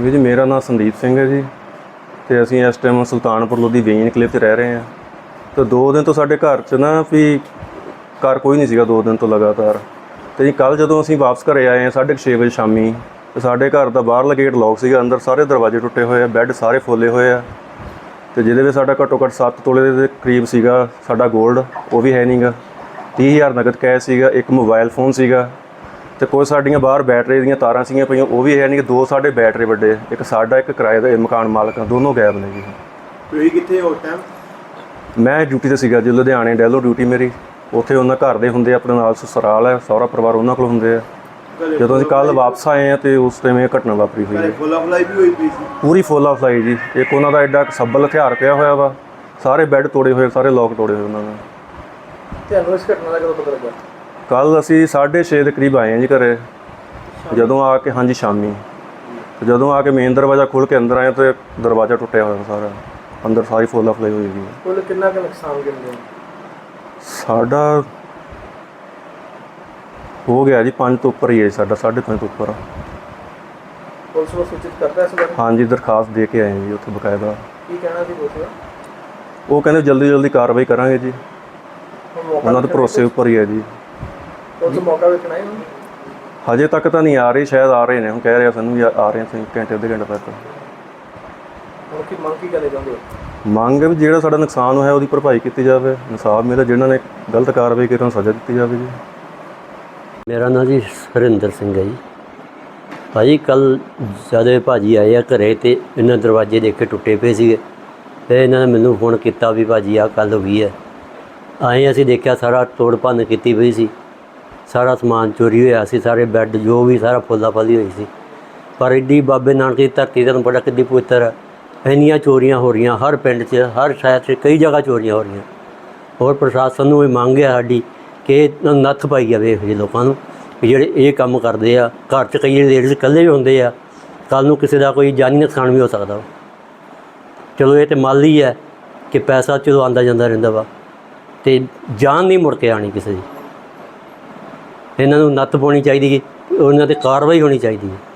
ਵੀਰ ਜੀ, ਮੇਰਾ ਨਾਮ ਸੰਦੀਪ ਸਿੰਘ ਹੈ ਜੀ ਤੇ ਅਸੀਂ ਇਸ ਟਾਈਮ ਸੁਲਤਾਨਪੁਰ ਲੋਧੀ ਵੇਈਨ ਕਲਿੱਪ 'ਚ ਰਹਿ ਰਹੇ ਹਾਂ। ਤੇ ਦੋ ਦਿਨ ਤੋਂ ਸਾਡੇ ਘਰ 'ਚ ਨਾ ਵੀ ਘਰ ਕੋਈ ਨਹੀਂ ਸੀਗਾ ਦੋ ਦਿਨ ਤੋਂ ਲਗਾਤਾਰ। ਤੇ ਜੀ ਕੱਲ ਜਦੋਂ ਅਸੀਂ ਵਾਪਸ ਘਰੇ ਆਏ ਹਾਂ 6:30 ਵਜੇ ਸ਼ਾਮੀ, ਤੇ ਸਾਡੇ ਘਰ ਦਾ ਬਾਹਰਲਾ ਗੇਟ ਲੌਕ ਸੀਗਾ, ਅੰਦਰ ਸਾਰੇ ਦਰਵਾਜ਼ੇ ਟੁੱਟੇ ਹੋਏ ਆ ਬੈੱਡ ਸਾਰੇ ਫੋਲੇ ਹੋਏ ਆ। ਤੇ ਜਿਹਦੇ ਵਿੱਚ ਸਾਡਾ ਘੱਟੋ ਘੱਟ 7 ਤੋਲੇ ਦੇ ਕਰੀਬ ਸੀਗਾ ਸਾਡਾ 골ਡ ਉਹ ਵੀ ਹੈ ਨਹੀਂਗਾ 30000 ਨਗਦ ਕੈਸ਼ ਸੀਗਾ, ਇੱਕ ਮੋਬਾਈਲ ਫੋਨ ਸੀਗਾ। ਤੇ ਕੋਈ ਸਾਡੀਆਂ ਬਾਹਰ ਬੈਟਰੀ ਦੀਆਂ ਤਾਰਾਂ ਸੀਗੀਆਂ ਪਈਆਂ ਉਹ ਵੀ ਹੈ ਨਹੀਂ ਦੋ ਸਾਡੇ ਬੈਟਰੀ ਵੱਡੇ ਇੱਕ ਸਾਡਾ ਇੱਕ ਕਿਰਾਏ ਦਾ ਮਕਾਨ ਮਾਲਕ ਦੋਨੋਂ ਗਾਇਬ ਨੇ ਜੀ। ਤੁਸੀਂ ਕਿੱਥੇ ਹੋ ਉਸ ਟਾਈਮ ਮੈਂ ਡਿਊਟੀ ਤੇ ਸੀਗਾ ਜੀ ਲੁਧਿਆਣੇ ਡੈਲੋ ਡਿਊਟੀ ਮੇਰੀ। ਉੱਥੇ ਉਹਨਾਂ ਘਰ ਦੇ ਹੁੰਦੇ ਆਪਣੇ ਨਾਲ ਸਸਰਾਲ ਹੈ ਸਹੁਰਾ ਪਰਿਵਾਰ ਉਹਨਾਂ ਕੋਲ ਹੁੰਦੇ ਆ। ਜਦੋਂ ਅਸੀਂ ਕੱਲ ਵਾਪਸ ਆਏ ਆ ਤੇ ਉਸ ਟਾਈਮ ਇਹ ਘਟਨਾ ਵਾਪਰੀ ਹੋਈ ਹੈ। ਫੁੱਲਾ ਫਲਾਈ ਵੀ ਹੋਈ ਪਈ ਸੀ? ਪੂਰੀ ਫੁੱਲ ਆਫ ਲਾਈ ਜੀ। ਇੱਕ ਉਹਨਾਂ ਦਾ ਐਡਾ ਕੁ ਸੱਬਲ ਹਥਿਆਰ ਪਿਆ ਹੋਇਆ ਵਾ ਸਾਰੇ ਬੈੱਡ ਤੋੜੇ ਹੋਏ ਸਾਰੇ ਲੋਕ ਤੋੜੇ ਹੋਏ ਉਹਨਾਂ ਨੇ। ਤੁਹਾਨੂੰ ਇਸ ਘਟਨਾ ਦਾ ਕਦੋਂ ਪਤਾ ਲੱਗਾ? ਕੱਲ ਅਸੀਂ 6:30 ਦੇ ਕਰੀਬ ਆਏ ਹਾਂ ਜੀ ਘਰੇ। ਜਦੋਂ ਆ ਕੇ ਹਾਂਜੀ ਸ਼ਾਮੀ। ਤੇ ਜਦੋਂ ਆ ਕੇ ਮੇਨ ਦਰਵਾਜ਼ਾ ਖੋਲ ਕੇ ਅੰਦਰ ਆਏ ਤੇ ਦਰਵਾਜ਼ਾ ਟੁੱਟਿਆ ਹੋਇਆ ਸਾਰਾ। ਅੰਦਰ ਸਾਰੀ ਫੁੱਲ ਆਫ ਲਾਈ ਹੋਈ ਸੀ ਕੁੱਲ ਕਿੰਨਾ ਕੁ ਨੁਕਸਾਨ ਕਿੰਨੇ ਸਾਡਾ ਹੋ ਗਿਆ ਜੀ 5 ਤੋਂ ਉੱਪਰ ਹੀ ਹੈ ਸਾਡਾ 5.5 ਤੋਂ ਉੱਪਰ। ਪੁਲਿਸ ਨੂੰ ਸੂਚਿਤ ਕਰਤਾ ਇਸ ਬਾਰੇ? ਹਾਂਜੀ ਦਰਖਾਸਤ ਦੇ ਕੇ ਆਏ ਹਾਂ ਜੀ ਉੱਥੇ ਬਕਾਇਦਾ। ਕੀ ਕਹਿਣਾ ਸੀ ਪੁਲਿਸ ਦਾ? ਉਹ ਕਹਿੰਦੇ ਜਲਦੀ ਜਲਦੀ ਕਾਰਵਾਈ ਕਰਾਂਗੇ ਜੀ। ਉਹਨਾਂ ਦੇ ਭਰੋਸੇ ਉੱਪਰ ਹੀ ਹੈ ਜੀ। ਪੁਲਿਸ ਮੌਕਾ ਵੇਖਣਾ ਹੈ ਹਜੇ ਤੱਕ ਤਾਂ ਨਹੀਂ ਆ ਰਹੀ ਸ਼ਾਇਦ ਆ ਰਹੇ ਨੇ ਹੁਣ ਕਹਿ ਰਹੇ ਆ ਸਾਨੂੰ ਵੀ ਆ ਆ ਰਹੇ ਸੀ ਘੰਟੇ ਅੱਧੇ ਘੰਟੇ ਤੱਕ। ਹੁਣ ਕੀ ਮੰਗ ਕੀ ਹੈ? ਵੀ ਜਿਹੜਾ ਸਾਡਾ ਨੁਕਸਾਨ ਹੋਇਆ ਉਹਦੀ ਭਰਪਾਈ ਕੀਤੀ ਜਾਵੇ। ਇਨਸਾਫ ਮਿਲੇ ਜਿਨ੍ਹਾਂ ਨੇ ਗਲਤ ਕਾਰਵਾਈ ਕੀਤੀ ਉਹਨਾਂ ਨੂੰ ਸਜ਼ਾ ਦਿੱਤੀ ਜਾਵੇ ਜੀ। ਮੇਰਾ ਨਾਂ ਜੀ ਹਰਿੰਦਰ ਸਿੰਘ ਹੈ ਜੀ। ਭਾਜੀ ਕੱਲ ਜਦੋਂ ਭਾਜੀ ਆਏ ਆ ਘਰੇ ਤੇ ਇਹਨਾਂ ਦਰਵਾਜ਼ੇ ਦੇਖੇ ਟੁੱਟੇ ਪਏ ਸੀਗੇ। ਤੇ ਇਹਨਾਂ ਨੇ ਮੈਨੂੰ ਫੋਨ ਕੀਤਾ ਵੀ ਭਾਜੀ ਆ ਕੱਲ ਹੋਈ ਹੈ। ਆਏ ਅਸੀਂ ਦੇਖਿਆ ਸਾਰਾ ਤੋੜ ਭੰਨ ਕੀਤੀ ਪਈ ਸੀ। ਸਾਰਾ ਸਮਾਨ ਚੋਰੀ ਹੋਇਆ ਸੀ, ਸਾਰੇ ਬੈੱਡ ਜੋ ਵੀ ਸਾਰਾ ਫੁੱਲਾ ਫਲੀ ਹੋਈ ਸੀ। ਪਰ ਇੱਡੀ ਬਾਬੇ ਨਾਨਕ ਦੀ ਧਰਤੀ ਤੁਹਾਨੂੰ ਬੜਾ ਕਿੱਡੀ ਪਵਿੱਤਰ ਹੈ। ਇੰਨੀਆਂ ਚੋਰੀਆਂ ਹੋ ਰਹੀਆਂ, ਹਰ ਪਿੰਡ 'ਚ, ਹਰ ਸ਼ਹਿਰ 'ਚ ਕਈ ਜਗ੍ਹਾ ਚੋਰੀਆਂ ਹੋ ਰਹੀਆਂ। ਹੋਰ ਪ੍ਰਸ਼ਾਸਨ ਨੂੰ ਇਹ ਮੰਗ ਹੈ ਸਾਡੀ ਕਿ ਨੱਥ ਪਾਈ ਜਾਵੇ ਇਹੋ ਜਿਹੇ ਲੋਕਾਂ ਨੂੰ, ਵੀ ਜਿਹੜੇ ਇਹ ਕੰਮ ਕਰਦੇ ਆ, ਘਰ 'ਚ ਕਈ ਲੇਡੀਜ਼ ਇਕੱਲੇ ਵੀ ਹੁੰਦੇ ਆ ਕੱਲ ਨੂੰ ਕਿਸੇ ਦਾ ਕੋਈ ਜਾਨੀ ਨੁਕਸਾਨ ਵੀ ਹੋ ਸਕਦਾ ਵਾ। ਚਲੋ ਇਹ ਤੇ ਮੰਨ ਲਈ ਹੈ ਕਿ ਪੈਸਾ ਚਲੋ ਆਂਦਾ ਜਾਂਦਾ ਰਹਿੰਦਾ ਵਾ, ਤੇ ਜਾਨ ਨਹੀਂ ਮੁੜ ਕੇ ਆਣੀ ਕਿਸੇ ਦੀ। ਇਹਨਾਂ ਨੂੰ ਨੱਥ ਪਾਉਣੀ ਚਾਹੀਦੀ ਹੈ ਉਹਨਾਂ ਤੇ ਕਾਰਵਾਈ ਹੋਣੀ ਚਾਹੀਦੀ ਹੈ